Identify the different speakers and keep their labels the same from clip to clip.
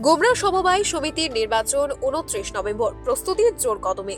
Speaker 1: গোমরা সমবায় সমিতির নির্বাচন উনত্রিশ নভেম্বর। প্রস্তুতির জোর কদমে।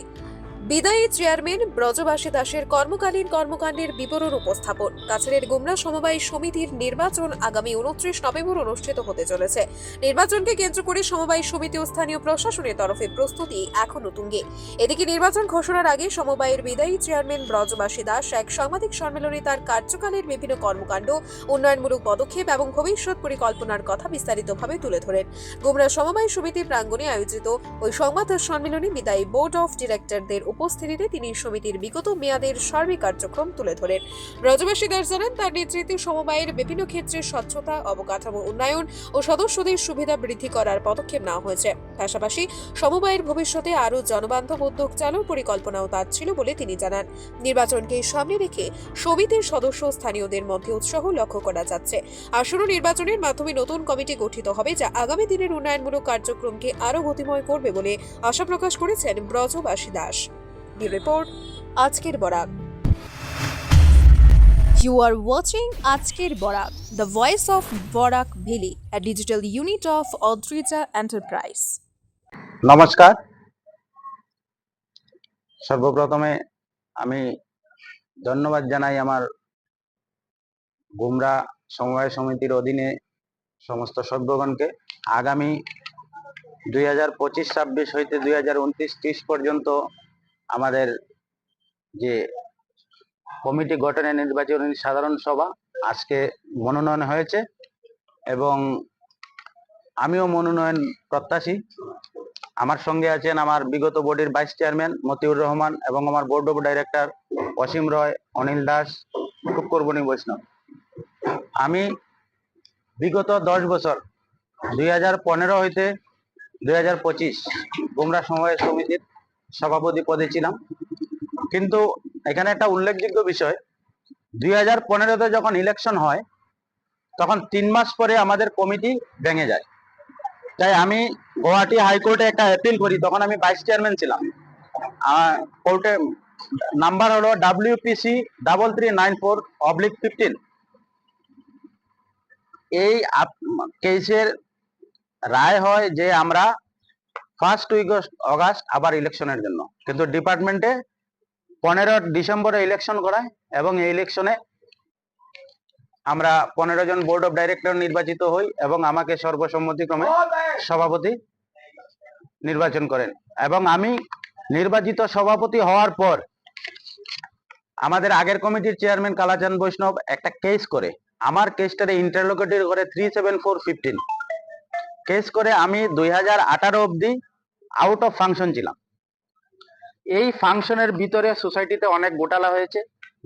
Speaker 1: বিদায়ী চেয়ারম্যান ব্রজবাসী দাসের কর্মকালীন কর্মকাণ্ডের বিবরণ উপস্থাপন। কাছাড়ের গোমরা সমবায় সমিতির নির্বাচন আগামী উনত্রিশ নভেম্বর অনুষ্ঠিত হতে চলেছে। নির্বাচনকে কেন্দ্র করে সমবায় সমিতি ও স্থানীয় প্রশাসনের তরফে প্রস্তুতি এখনও তুঙ্গে। এদিকে নির্বাচন ঘোষণার আগে সমবায়ের বিদায়ী চেয়ারম্যান ব্রজবাসী দাস এক সাংবাদিক সম্মেলনে তার কার্যকালের বিভিন্ন কর্মকাণ্ড, উন্নয়নমূলক পদক্ষেপ এবং ভবিষ্যৎ পরিকল্পনার কথা বিস্তারিতভাবে তুলে ধরেন। গুমরা সমবায় সমিতির প্রাঙ্গণে আয়োজিত ওই সংবাদ সম্মেলনে বিদায়ী বোর্ড অফ ডিরেক্টরদের উপস্থিতিতে তিনি সমিতির বিগত মেয়াদের সার্বিক কার্যক্রম তুলে ধরেন। ব্রজবাসী দাস জানান, তার নেতৃত্বে সমবায়ের বিভিন্ন ক্ষেত্রে স্বচ্ছতা, অবকাঠামো উন্নয়ন ও সদস্যদের সুবিধা বৃদ্ধি করার পদক্ষেপ নেওয়া হয়েছে। পাশাপাশি সমবায়ের ভবিষ্যতে আরও জনবান্ধব উদ্যোগ চালুর পরিকল্পনাও তার ছিল বলে তিনি জানান। নির্বাচনকে সামনে রেখে সমিতির সদস্য স্থানীয়দের মধ্যে উৎসাহ লক্ষ্য করা যাচ্ছে। আসন্ন নির্বাচনের মাধ্যমে নতুন কমিটি গঠিত হবে, যা আগামী দিনের উন্নয়নমূলক কার্যক্রমকে আরও গতিময় করবে বলে আশা প্রকাশ করেছেন ব্রজবাসী দাস। রিপোর্ট, আজকের বরাক। You are watching আজকের Barak, the voice of Barak valley a digital unit of Odrija Enterprise
Speaker 2: নমস্কার। সর্বপ্রথমে আমি ধন্যবাদ জানাই আমার গুমরা সমবায় সমিতির অধীনে সমস্ত সভ্যগণকে। আগামী দুই হাজার পঁচিশ ছাব্বিশ হইতে দুই হাজার উনত্রিশ ত্রিশ পর্যন্ত আমাদের যে কমিটি গঠনের নির্বাচনী সাধারণ সভা আজকে মনোনয়ন হয়েছে এবং আমিও মনোনয়ন প্রত্যাশী। আমার সঙ্গে আছেন আমার বিগত বোর্ডের ভাইস চেয়ারম্যান মতিউর রহমান এবং আমার board of director Asim Roy, Anil Das, Shukrabani Baishnab. আমি বিগত দশ বছর, দুই হাজার পনেরো হইতে দুই হাজার পঁচিশ, গুমরা সমবায় সমিতির সভাপতি পদে ছিলাম। কিন্তু এখানে একটা উল্লেখযোগ্য বিষয়, দুই হাজার পনেরোতে যখন ইলেকশন হয়, তখন তিন মাস পরে আমাদের কমিটি ভেঙে যায়। তাই আমি গুয়াহাটি হাইকোর্টে একটা অ্যাপিল করি, তখন আমি ভাইস চেয়ারম্যান ছিলাম। কোর্টে নাম্বার হলো WPC double three nine four oblique fifteen এই কেসের রায় হয় যে আমরা ফার্স্ট উইক অগাস্ট আবার ইলেকশনের জন্য। কিন্তু ডিপার্টমেন্টে পনেরো ডিসেম্বরে ইলেকশন করায় এবং এই ইলেকশনে আমরা পনেরো জন বোর্ড অফ ডাইরেক্টর নির্বাচিত হই এবং আমাকে সর্বসম্মতিক্রমে সভাপতি নির্বাচন করেন। এবং আমি নির্বাচিত সভাপতি হওয়ার পর আমাদের আগের কমিটির চেয়ারম্যান কালাচান বৈষ্ণব একটা কেস করে। আমার কেসটারে ইন্টারলোকেটেড করে three seven four fifteen case করে আমি দুই হাজার আঠারো অব্দি আউট অফ ফাংশন ছিলাম। এই ফাংশনের ভিতরে সোসাইটিতে অনেক ঘোটালা হয়েছে,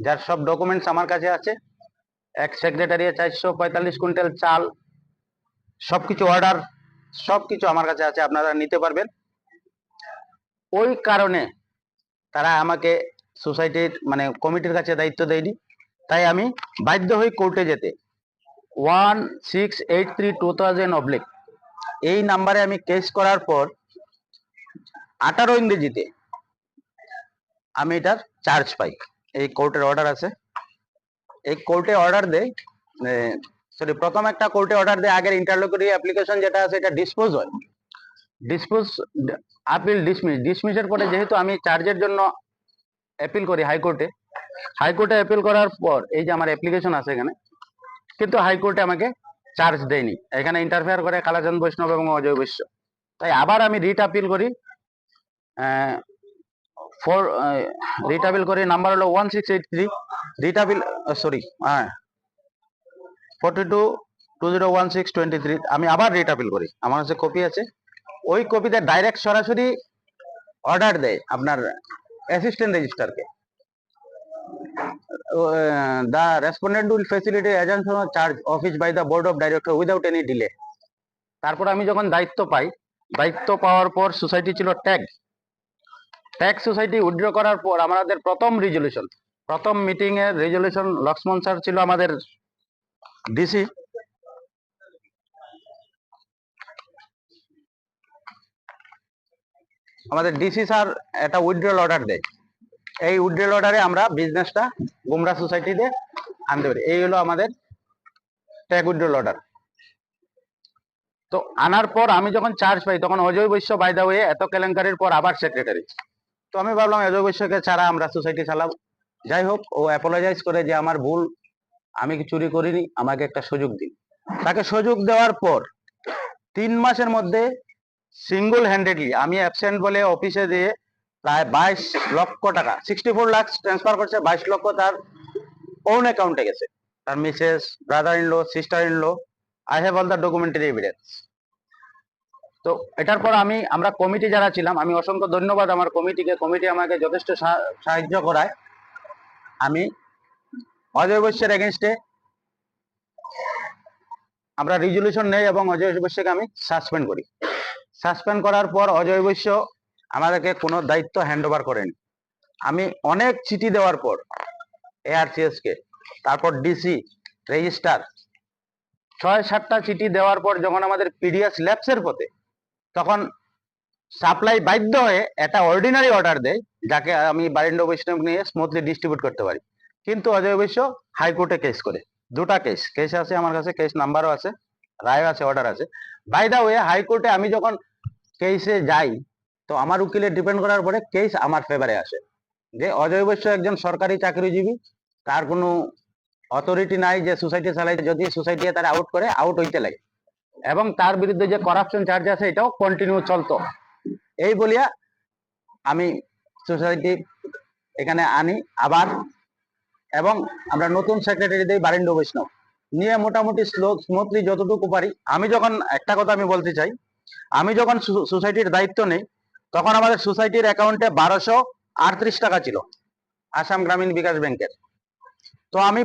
Speaker 2: যার সব ডকুমেন্টস আমার কাছে আছে। এক সেক্রেটারি চারশো পঁয়তাল্লিশ কুইন্টাল চাল, সবকিছু অর্ডার সবকিছু আমার কাছে আছে, আপনারা নিতে পারবেন। ওই কারণে তারা আমাকে সোসাইটির মানে কমিটির কাছে দায়িত্ব দেয়নি। তাই আমি বাধ্য হই কোর্টে যেতে। One six eight three two thousand oblique এই নাম্বারে আমি কেস করার পর আঠারো ইংরেজিতে। আমি এটার চার্জ পাই। এই কোর্টের অর্ডার আছে। এই কোর্টে অর্ডার দেয় সরি প্রথম একটা কোর্টে অর্ডার দেয়, আগের ইন্টারলোকারি অ্যাপ্লিকেশন যেটা আছে, এটা ডিসপোজ হয়। ডিসপোজ আপিল ডিসমিস ডিসমিসের পরে যেহেতু আমি চার্জের জন্য অ্যাপিল করি হাইকোর্টে হাইকোর্টে অ্যাপিল করার পর, এই যে আমার অ্যাপ্লিকেশন আছে এখানে, কিন্তু হাইকোর্টে আমাকে চার্জ দেয়নি। এখানে ইন্টারফেয়ার করে কালাচন্দ বৈষ্ণব এবং অজয় বৈশ্য। তাই আবার আমি রিট আপিল করি ফোর রিট আপিল করি নাম্বার হলো one six eight three writ appeal sorry হ্যাঁ forty two two zero one six twenty three আমি আবার রিট আপিল করি, আমার কাছে কপি আছে, ওই কপিতে ডাইরেক্ট সরাসরি অর্ডার দেয় আপনার অ্যাসিস্ট্যান্ট রেজিস্টারকে respondent will facilitate assumption of charge office by the board of director without any delay তারপর আমি যখন দায়িত্ব পাই, দায়িত্ব পাওয়ার পর সোসাইটি ছিল ট্যাগ ট্যাগ সোসাইটি উইথড্র করার পর আমাদের প্রথম রেজলিউশন প্রথম মিটিং এর রেজলিউশন লক্ষ্মণ স্যার ছিল আমাদের ডিসি আমাদের ডিসি স্যার একটা উইথড্রল অর্ডার দেয়। এই উইথড্রল অর্ডারে আমরা বিজনেসটা গুমরা সোসাইটিতে আনতে পারি। এই হলো আমাদের ট্যাগ উইথড্রল অর্ডার তো আনার পর আমি যখন চার্জ পাই, তখন অজয় বৈশ্য বাইদা হয়ে এত কেলেঙ্কারির পর আবার সেক্রেটারি তো আমি ভাবলাম অজয় বৈশ্যকে ছাড়া আমরা সোসাইটি চালাবো। যাই হোক, ও অ্যাপোলোজাইজ করে যে আমার ভুল, আমি কি চুরি করিনি, আমাকে একটা সুযোগ দিন। তাকে সুযোগ দেওয়ার পর তিন মাসের মধ্যে সিঙ্গল হ্যান্ডেডলি আমি অ্যাবসেন্ট বলে অফিসে দিয়ে প্রায় বাইশ লক্ষ টাকা সিক্সটি ফোর লাখ ট্রান্সফার করছে, বাইশ লক্ষ তার ওন অ্যাকাউন্টে গেছে। তার Mrs brother in law sister in law I have all the documentary evidence তো এটার পর আমি, আমরা কমিটি যারা ছিলাম, আমি অসংখ্য ধন্যবাদ আমার কমিটিকে কমিটি আমাকে যথেষ্ট সাহায্য করায়। আমি অজয় বৈশ্যের এগেনস্টে আমরা রিজলিউশন নেই এবং অজয় বৈশ্যকে আমি সাসপেন্ড করি। সাসপেন্ড করার পর অজয় বৈশ্য আমাদেরকে কোনো দায়িত্ব হ্যান্ড ওভার করেনি। আমি অনেক চিঠি দেওয়ার পর এআরসিএস কে, তারপর ডিসি রেজিস্টার ছয় সাতটা চিঠি দেওয়ার পর যখন আমাদের পিডিএস ল্যাপসের পথে সাপ্লাই বাধ্য হয়ে একটা অর্ডিনারি অর্ডার দেয়, যাকে আমি বারিন্দ বৈষ্ণব নিয়ে স্মুথলি ডিস্ট্রিবিউট করতে পারি। কিন্তু অজয় বৈশ্য হাইকোর্টে কেস করে। দুটা কেস কেস আছে আমার কাছে কেস নাম্বারও আছে, রায় আছে অর্ডার আছে। বাই দা ওয়ে হাইকোর্টে আমি যখন কেসে যাই, তো আমার উকিলে ডিপেন্ড করার পরে কেস আমার ফেভারে আসে। যে অজয় বৈশ্য একজন সরকারি চাকরিজীবী, তার কোনো অথরিটি নাই যে সোসাইটি চালাই যদি সোসাইটি তারা আউট করে আউট হইতে লাগে। এবং তার বিরুদ্ধে যে করাপশন চার্জ আছে, এটাও কন্টিনিউ চলতো। এই বলিয়া আমি সোসাইটি এখানে আনি আবার, এবং আমরা নতুন সেক্রেটারি দিই বারিন্দ বৈষ্ণব। নিয়ে মোটামুটি স্লো স্মুথলি যতটুকু পারি, আমি যখন একটা কথা আমি বলতে চাই, আমি যখন সোসাইটির দায়িত্ব নেই, তখন আমাদের সোসাইটির অ্যাকাউন্টে বারোশো আটত্রিশ টাকা ছিল, আসাম গ্রামীণ বিকাশ ব্যাংকের। তো আমি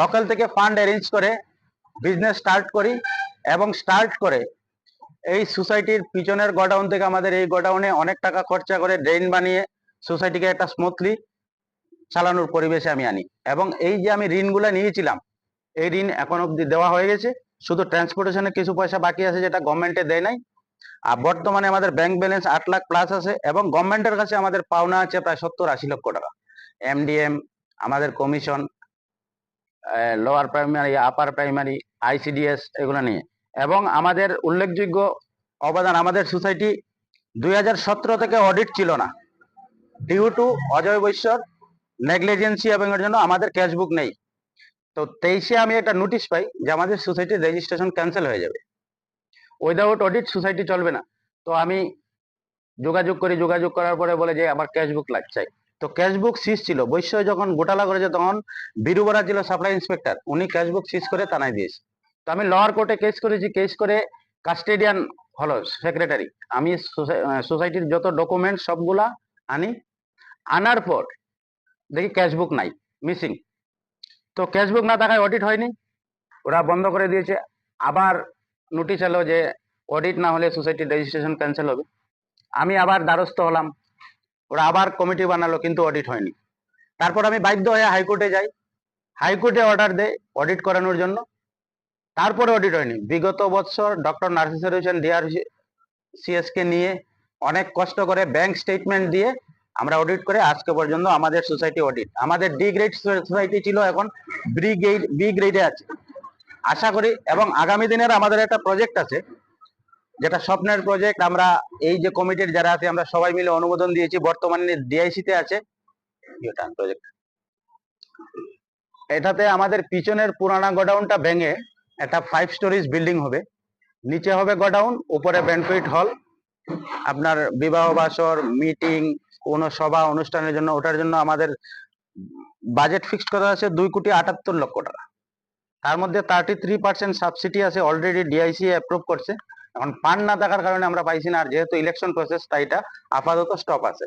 Speaker 2: লোকাল থেকে ফান্ড অ্যারেঞ্জ করে বিজনেস স্টার্ট করি এবং স্টার্ট করে এই সোসাইটির পিছনের গোডাউন থেকে আমাদের এই গোডাউনে অনেক টাকা খরচা করে ড্রেন বানিয়ে সোসাইটিকে একটা স্মুথলি চালানোর পরিবেশে আমি আনি। এবং এই যে আমি ঋণগুলো নিয়েছিলাম, এই ঋণ এখন অব্দি দেওয়া হয়ে গেছে। শুধু ট্রান্সপোর্টেশনে কিছু পয়সা বাকি আছে যেটা গভর্নমেন্টে দেয় নাই। আর বর্তমানে আমাদের ব্যাংক ব্যালেন্স আট লাখ প্লাস আছে এবং গভর্নমেন্টের কাছে আমাদের পাওনা আছে প্রায় সত্তর আশি লক্ষ টাকা। এমডিএম আমাদের commission lower primary upper primary ICDS এগুলো নিয়ে। এবং আমাদের উল্লেখযোগ্য অবদান আমাদের সোসাইটি দুই হাজার সতেরো থেকে অডিট ছিল না। ডিউ টু অজয় বৈশ্যর নেগলিজেন্সি এবং এর জন্য আমাদের ক্যাশবুক নেই। তো তেইশে আমি একটা নোটিশ পাই যে আমাদের সোসাইটির রেজিস্ট্রেশন ক্যান্সেল হয়ে যাবে। উইদাউট অডিট সোসাইটি চলবে না। তো আমি যোগাযোগ করি, যোগাযোগ করার পরে বলে যে আমার ক্যাশবুক লাগছে। তো ক্যাশবুক সিজ ছিল। বৈশ্য যখন গোটালা করেছে তখন বীরুবরা ছিল সাপ্লাই ইন্সপেক্টর উনি ক্যাশবুক সিজ করে থানায় দিয়েছে। তো আমি লোয়ার কোর্টে কেস করেছি কেস করে কাস্টেডিয়ান হলো সেক্রেটারি আমি সোসাইটির যত ডকুমেন্ট সবগুলা আনি, আনার পর দেখি ক্যাশবুক নাই মিসিং তো ক্যাশবুক না থাকায় অডিট হয়নি, ওরা বন্ধ করে দিয়েছে। আবার নোটিশ এলো যে অডিট না হলে সোসাইটির রেজিস্ট্রেশন ক্যান্সেল হবে। আমি আবার দ্বারস্থ হলাম, ওরা আবার কমিটি বানালো, কিন্তু অডিট হয়নি। তারপর আমি বাধ্য হয়ে হাইকোর্টে যাই। হাইকোর্টে অর্ডার দেয় অডিট করানোর জন্য। তারপরে অডিট হয়নি। বিগত বছর ডক্টর নার্সিসের হোসেন ডিআর সিএস কে নিয়ে অনেক কষ্ট করে ব্যাংক স্টেটমেন্ট দিয়ে আমরা অডিট করে আজকে পর্যন্ত আমাদের সোসাইটি অডিট আমাদের ডি গ্রেড সোসাইটি ছিল এখন বি গ্রেড বি গ্রেডে আছে। আশা করি এবং আগামী দিনের আমাদের একটা প্রজেক্ট আছে, যেটা স্বপ্নের প্রজেক্ট আমরা এই যে কমিটির যারা আছে, আমরা সবাই মিলে অনুমোদন দিয়েছি। বর্তমানে ডিআইসি তে আছে। প্রজেক্ট এটাতে আমাদের পিছনের পুরানা গোডাউনটা ভেঙে একটা ফাইভ স্টোরিজ বিল্ডিং হবে। নিচে হবে গোডাউন উপরে ব্যানকুইট হল আপনার বিবাহ বাসর মিটিং কোনো সভা, অনুষ্ঠানের জন্য, ওটার জন্য আমাদের বাজেট ফিক্সড করা আছে দুই কোটি আটাত্তর লক্ষ টাকা। তার মধ্যে থার্টি থ্রি পার্সেন্ট সাবসিডি আছে অলরেডি ডিআইসি অ্যাপ্রুভ করছে। এখন পান না থাকার কারণে আমরা পাইছি না, আর যেহেতু ইলেকশন প্রসেস তাই এটা আপাতত স্টপ আছে।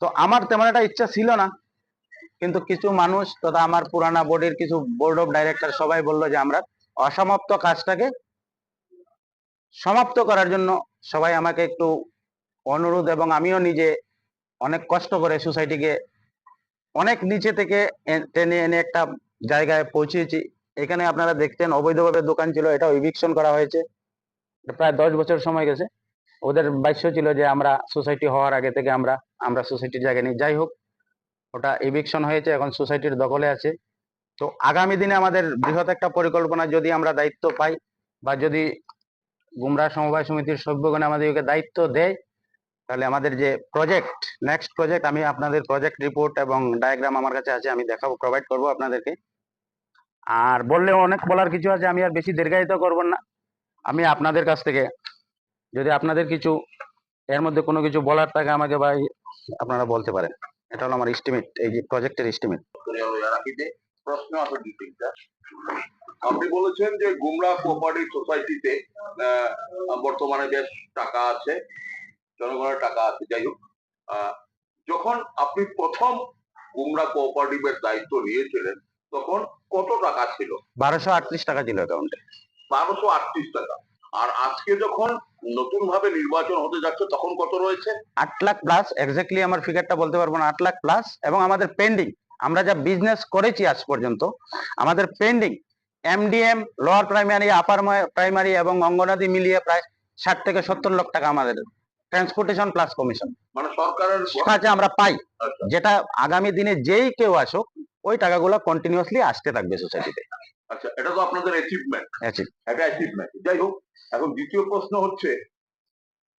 Speaker 2: তো আমার তেমন একটা ইচ্ছা ছিল না, কিন্তু কিছু মানুষ তথা আমার পুরানা বোর্ডের কিছু বোর্ড অফ ডাইরেক্টর সবাই বলল যে আমরা অসমাপ্ত কাজটাকে সমাপ্ত করার জন্য সবাই আমাকে একটু অনুরোধ এবং আমিও নিজে অনেক কষ্ট করে সোসাইটিকে অনেক নিচে থেকে টেনে এনে একটা জায়গায় পৌঁছেছি। এখানে আপনারা দেখতেন অবৈধভাবে দোকান ছিল এটা ইভিকশন করা হয়েছে। প্রায় দশ বছর সময় গেছে। ওদের বাক্য ছিল যে আমরা সোসাইটি হওয়ার আগে থেকে আমরা আমরা সোসাইটির জায়গায় নিই। যাই হোক, ওটা ইভিকশন হয়েছে, এখন সোসাইটির দখলে আছে। তো আগামী দিনে আমাদের বৃহৎ একটা পরিকল্পনা যদি আমরা দায়িত্ব পাই বা যদি গুমরা সমবায় সমিতির সভ্যগণ আমাদেরকে দায়িত্ব দেয়, তাহলে আমাদের যে প্রজেক্ট নেক্সট প্রজেক্ট আমি আপনাদের প্রজেক্ট রিপোর্ট এবং ডায়াগ্রাম আমার কাছে আছে, আমি দেখাবো প্রোভাইড করব আপনাদেরকে। আর বললেও অনেক বলার কিছু আছে, আমি আর বেশি দীর্ঘায়িত করব না। আমি আপনাদের কাছ থেকে, যদি আপনাদের কিছু, এর মধ্যে কোনো কিছু বলার থাকে আমাকে ভাই, আপনারা বলতে পারেন। এটা হলো আমার এস্টিমেট এই যে প্রজেক্টের এস্টিমেট
Speaker 3: প্রশ্ন আছে দুই তিনটা। আপনি বলেছেন যে গুমরা কোঅপারেটিভ সোসাইটিতে বর্তমানে বেশ টাকা আছে জনগণের টাকা আছে যাই হোক। যখন আপনি প্রথম গুমরা কোঅপারেটিভের দায়িত্ব নিয়েছিলেন তখন কত টাকা ছিল?
Speaker 2: বারোশো আটত্রিশ টাকা ছিল অ্যাকাউন্টে
Speaker 3: বারোশো আটত্রিশ টাকা। আর আজকে যখন নতুন ভাবে নির্বাচন হতে যাচ্ছে তখন কত রয়েছে?
Speaker 2: আট লাখ প্লাস এক্স্যাক্টলি আমার ফিগারটা বলতে পারব না আট লাখ প্লাস এবং আমাদের পেন্ডিং আমরা যা বিজনেস করেছি আজ পর্যন্ত আমাদের pending MDM lower primary upper primary এবং অঙ্গনাদি মিলিয়ে প্রায় ষাট থেকে সত্তর লক্ষ টাকা আমাদের ট্রান্সপোর্টেশন প্লাস কমিশন
Speaker 3: মানে সরকারের
Speaker 2: আমরা পাই।
Speaker 3: আচ্ছা,
Speaker 2: যেটা আগামী দিনে যেই কেউ আসুক ওই টাকাগুলো কন্টিনিউয়াসলি আসতে থাকবে সোসাইটিতে
Speaker 3: আচ্ছা এটা তো আপনাদের অ্যাচিভমেন্ট একটা অ্যাচিভমেন্ট যাই হোক এখন দ্বিতীয় প্রশ্ন হচ্ছে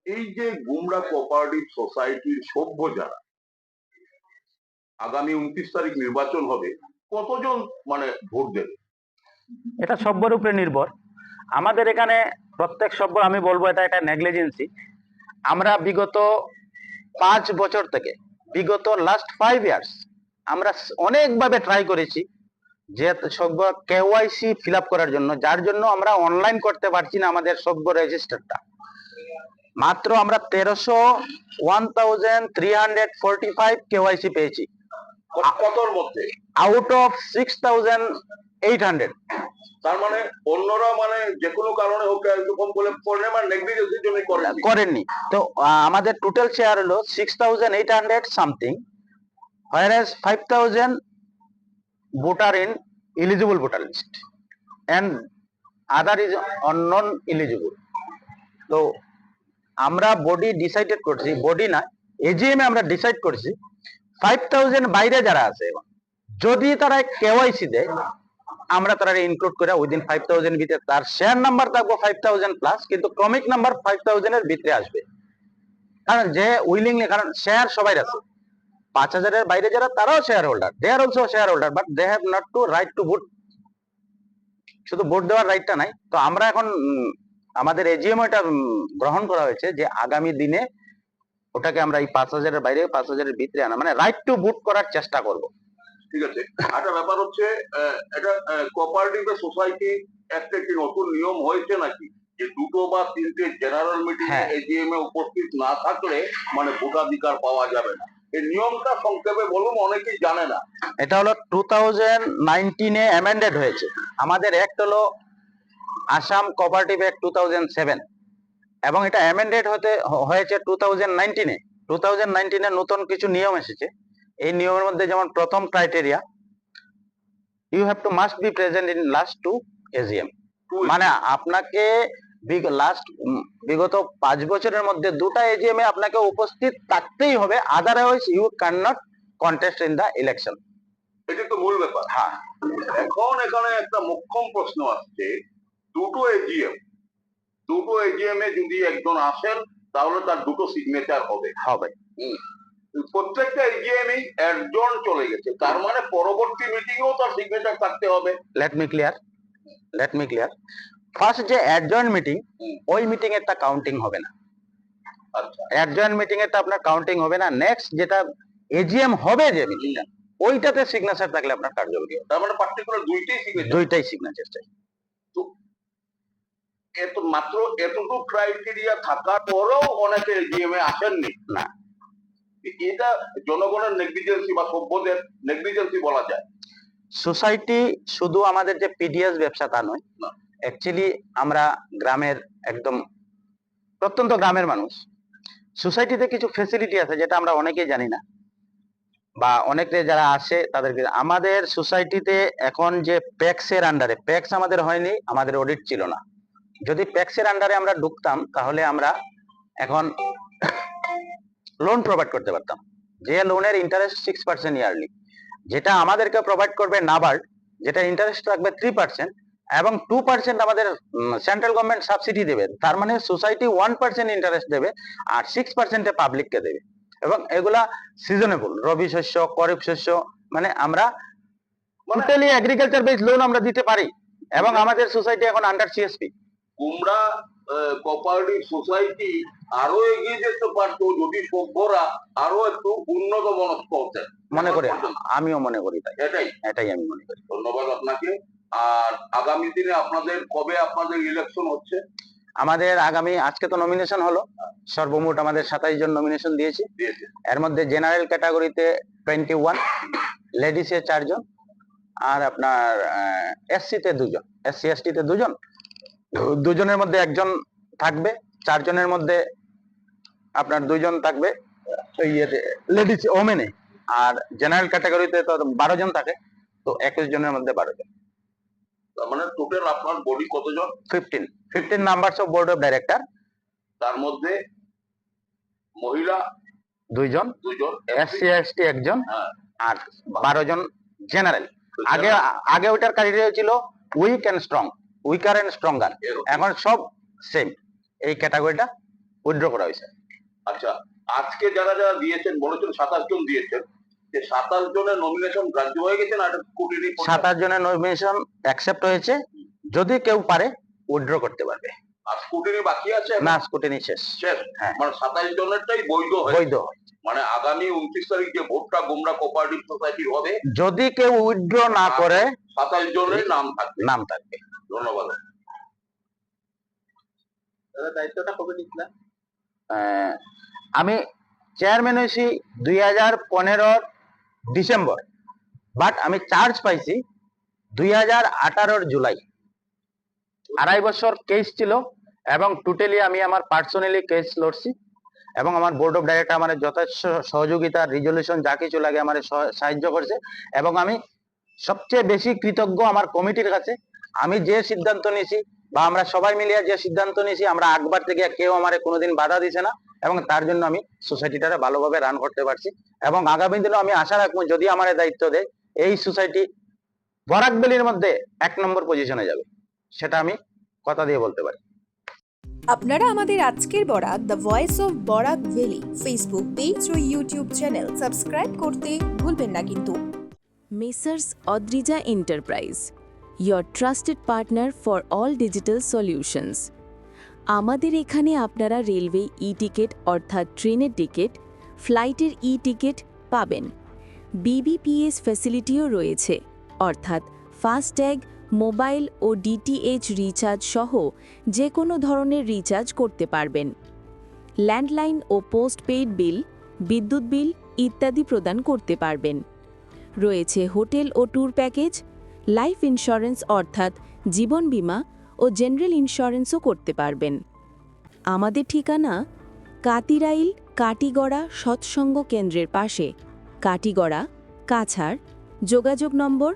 Speaker 3: এই যে গুমরা কোঅপারেটিভ সোসাইটির সভ্য যারা আগামী উনত্রিশ তারিখ নির্বাচন হবে, কতজন মানে ভোট দেবে?
Speaker 2: এটা সভ্যর উপরে নির্ভর। আমাদের এখানে প্রত্যেক সভ্য আমি বলব এটা একটা নেগলিজেন্সি আমরা বিগত পাঁচ বছর থেকে, বিগত লাস্ট ফাইভ ইয়ার্স আমরা অনেকভাবে ট্রাই করেছি যে সভ্য কেওয়াইসি ফিল করার জন্য, যার জন্য আমরা অনলাইন করতে পারছি না আমাদের সভ্য রেজিস্টারটা মাত্র আমরা তেরোশো one thousand three hundred forty five KYC পেয়েছি।
Speaker 3: কতর মধ্যে?
Speaker 2: Out of six thousand eight hundred
Speaker 3: তার মানে অন্যরা মানে যে কোনো কারণে হোক এরকম বলে পড়ে মানে নেগলিজেন্সির জন্য করেন
Speaker 2: করেননি। তো আমাদের টোটাল শেয়ার হলো six thousand eight hundred something where five thousand voter in eligible voter list and other is non eligible তো আমরা বডি ডিসাইডেড করছি বডি না এজিএম এ আমরা ডিসাইড করছি ফাইভ থাউজেন্ড বাইরে যারা আছে এখন যদি তারা কেওয়াইসি দেয়, আমরা তারা ইনক্লুড করে উইদিন ফাইভ থাউজেন্ড ভিতরে তার শেয়ার নাম্বার থাকব ফাইভ থাউজেন্ড প্লাস কিন্তু ক্রমিক নাম্বার ফাইভ থাউজেন্ড এর ভিতরে আসবে। কারণ যে উইলিংলি কারণ শেয়ার সবাই আছে। পাঁচ হাজারের বাইরে যারা, তারাও shareholder they are also shareholder but they have not to right to vote শুধু ভোট দেওয়ার রাইটটা নাই। তো আমরা এখন আমাদের এজিএম গ্রহণ করা হয়েছে যে আগামী দিনে ওটাকে আমরা এই পাঁচ হাজারের বাইরে পাঁচ হাজারের ভিতরে আনা। মানে রাইট টু বুট করার চেষ্টা করব।
Speaker 3: ঠিক আছে। একটা ব্যাপার হচ্ছে এটা কোঅপারেটিভ সোসাইটি একটা একটি নতুন নিয়ম হয়েছে নাকি? যে দুটো বা তিনটে জেনারেল মিটিং। এজিএম এ উপস্থিত না থাকলে মানে ভোটাধিকার পাওয়া যাবে না। এই নিয়মটা সংক্ষেপে বলুন অনেকেই জানে না।
Speaker 2: এটা হলো টু থাউজেন্ড নাইনটিনে অ্যামেন্ডেড হয়েছে। আমাদের অ্যাক্ট হলো Assam cooperative act two thousand seven এবং এটা অ্যামেন্ডেড হতে হয়েছে টু থাউজেন্ড নাইনটিনে টু থাউজেন্ড নাইনটিনে নতুন কিছু নিয়ম এসেছে। এই নিয়মের মধ্যে যেমন প্রথম criteria you have to must be present in last
Speaker 3: two AGM
Speaker 2: মানে আপনাকে লাস্ট বিগত পাঁচ বছরের মধ্যে দুটা এজিএম এ আপনাকে উপস্থিত থাকতেই হবে otherwise you can not contest in the election
Speaker 3: এটা তো মূল ব্যাপার।
Speaker 2: হ্যাঁ।
Speaker 3: এখন এখানে একটা মুখ্যম প্রশ্ন আসছে। দুটো এজিএম দুটো এজিএম এ যদি একজন আসেন তাহলে তার দুটো সিগনেচার হবে।
Speaker 2: হবে।
Speaker 3: প্রত্যেকটা এজিএম এই একজন চলে গেছে। তার মানে পরবর্তী মিটিং এও তার সিগনেচার থাকতে হবে।
Speaker 2: Let me clear let me clear first যে অ্যাডজয়েন্ট মিটিং ওই মিটিং এর তা কাউন্টিং হবে না।
Speaker 3: আচ্ছা।
Speaker 2: অ্যাডজয়েন্ট মিটিং এর তা আপনার কাউন্টিং হবে না। নেক্সট যেটা এজিএম হবে যে মিটিংটা ওইটাতে সিগনেচার থাকলে আপনার কার্যকরী হবে।
Speaker 3: তার মানে পার্টিকুলার দুইটাই সিগনেচার
Speaker 2: দুইটাই সিগনেচার চাই।
Speaker 3: এত মাত্র এতটুকু ক্রাইটেরিয়া থাকার পরেও অনেকে এজিএম এ আসেননি।
Speaker 2: না।
Speaker 3: এটা জনগণের নেগলিজেন্সি বা সভ্যদের নেগলিজেন্সি বলা যায়।
Speaker 2: সোসাইটি শুধু আমাদের যে পিডিএস ব্যবসা তা নয় অ্যাকচুয়ালি আমরা গ্রামের একদম প্রত্যন্ত গ্রামের মানুষ। সোসাইটিতে কিছু ফেসিলিটি আছে যেটা আমরা অনেকেই জানি না। বা অনেকে যারা আসে তাদেরকে আমাদের সোসাইটিতে এখন যে প্যাক্সের আন্ডারে প্যাক্স আমাদের হয়নি আমাদের অডিট ছিল না। যদি প্যাক্সের আন্ডারে আমরা ঢুকতাম তাহলে আমরা এখন লোন প্রোভাইড করতে পারতাম। যে লোনের ইন্টারেস্ট সিক্স পার্সেন্ট ইয়ারলি যেটা আমাদেরকে প্রোভাইড করবে নাবার্ড যেটা ইন্টারেস্ট থাকবে থ্রি পার্সেন্ট এবং টু পার্সেন্ট আমাদের সেন্ট্রাল গভর্নমেন্ট সাবসিডি দেবে। তার মানে সোসাইটি ওয়ান পার্সেন্ট ইন্টারেস্ট দেবে আর সিক্স পার্সেন্টে পাবলিককে দেবে। এবং এগুলা সিজনেবল রবি শস্য খরিফ শস্য মানে আমরা টোটালি এগ্রিকালচার বেস লোন আমরা দিতে পারি। এবং আমাদের সোসাইটি এখন under CSP
Speaker 3: Kumra cooperative society আরও এগিয়ে যেতে পারতো যদি সভ্যরা আরও একটু উন্নত মনস্ক হতেন।
Speaker 2: মনে করি আমিও মনে করি তাই।
Speaker 3: এটাই।
Speaker 2: এটাই আমি মনে করি।
Speaker 3: ধন্যবাদ আপনাকে। আর আগামী দিনে আপনাদের কবে আপনাদের ইলেকশন হচ্ছে?
Speaker 2: আমাদের আগামী আজকে তো নমিনেশন হলো। সর্বমোট আমাদের সাতাইশ জন নমিনেশন দিয়েছি। এর মধ্যে জেনারেল ক্যাটাগরিতে টোয়েন্টি ওয়ান লেডিসে চারজন আর আপনার এসসি তে দুজন এসসি এসটি তে দুজন দুজনের মধ্যে একজন থাকবে চারজনের মধ্যে আপনার দুইজন থাকবে ইয়েতে লেডিস ওমেনে আর জেনারেল ক্যাটাগরিতে তো বারো জন থাকে তো একুশ জনের মধ্যে বারো জন।
Speaker 3: তার মানে টোটাল আপনার বডি কতজন?
Speaker 2: Fifteen fifteen numbers of board of director
Speaker 3: তার মধ্যে মহিলা
Speaker 2: দুইজন
Speaker 3: দুজন
Speaker 2: এসসি এসটি একজন
Speaker 3: হ্যাঁ।
Speaker 2: আর বারো জন জেনারেল আগে আগে ওইটার ক্রাইটেরিয়া ছিল weak and strong weaker and
Speaker 3: stronger.
Speaker 2: এখন সব সেম এই ক্যাটাগরিটা উইথড্র করা হয়েছে।
Speaker 3: আচ্ছা আজকে যারা যারা দিয়েছেন বলেছেন সাতাশ জন দিয়েছেন যে সাতাশ জনের নমিনেশন গ্রাহ্য হয়ে গেছে না
Speaker 2: সাতাশ জনের নমিনেশন অ্যাকসেপ্ট হয়েছে। যদি কেউ পারে উইথড্র করতে পারবে।
Speaker 3: আর স্কুটিনি বাকি আছে
Speaker 2: না স্কুটিনি শেষ।
Speaker 3: শেষ?
Speaker 2: হ্যাঁ।
Speaker 3: মানে সাতাশ জনেরটাই বৈধ
Speaker 2: বৈধ।
Speaker 3: মানে আগামী উনত্রিশ তারিখ যে ভোটটা গুমরা কোঅপারেটিভ সোসাইটি হবে
Speaker 2: যদি কেউ উইথড্র না করে
Speaker 3: সাতাশ জনের নাম থাকবে।
Speaker 2: নাম থাকবে।
Speaker 3: ধন্যবাদ।
Speaker 2: দায়িত্বটা কবে নিচ্ছিলাম আমি চেয়ারম্যান হয়েছি দুই হাজার পনেরোর ডিসেম্বর বাট আমি চার্জ পাইছি দুই হাজার আঠারোর জুলাই। আড়াই বছর কেস ছিল। এবং টোটালি আমি আমার পার্সোনালি কেস লড়ছি এবং আমার বোর্ড অফ ডাইরেক্টর আমার যথেষ্ট সহযোগিতা রিজলিউশন যা কিছু লাগে আমার সাহায্য করছে এবং আমি সবচেয়ে বেশি কৃতজ্ঞ আমার কমিটির কাছে। আমি যে সিদ্ধান্ত নিয়েছি বা আমরা সবাই মিলিয়ে যে সিদ্ধান্ত নিয়েছি, আমরা আকবার থেকে কেউ আমার কোনোদিন বাধা দিছে না এবং তার জন্য আমি সোসাইটিটা ভালোভাবে রান করতে পারছি এবং আগামী দিনেও আমি আশা রাখব যদি আমার দায়িত্ব দেয়, এই সোসাইটি বরাকবেলির মধ্যে এক নম্বর পজিশনে যাবে। সেটা আমি কথা দিয়ে বলতে পারি।
Speaker 4: আপনারা আমাদের আজকের Barak the voice of Barak valley Facebook page O YouTube channel subscribe করতে ভুলবেন না কিন্তু।
Speaker 5: Messrs Adrija enterprise your trusted partner for all digital solutions আমাদের এখানে আপনারা রেলওয়ে ই টিকিট অর্থাৎ ট্রেনের টিকিট, ফ্লাইটের ই টিকিট পাবেন বিবিপিএস ফ্যাসিলিটিও রয়েছে, অর্থাৎ ফাস্ট্যাগ মোবাইল ও ডিটিএইচ রিচার্জ সহ যে কোনো ধরনের রিচার্জ করতে পারবেন। ল্যান্ডলাইন ও পোস্টপেইড বিল, বিদ্যুৎ বিল ইত্যাদি প্রদান করতে পারবেন। রয়েছে হোটেল ও ট্যুর প্যাকেজ, লাইফ ইন্স্যুরেন্স অর্থাৎ জীবন বীমা ও জেনারেল ইন্স্যুরেন্সও করতে পারবেন। আমাদের ঠিকানা কাতিরাইল, কাটিগড়া সৎসঙ্গ কেন্দ্রের পাশে। কাটিগড়া, কাছাড়। যোগাযোগ নম্বর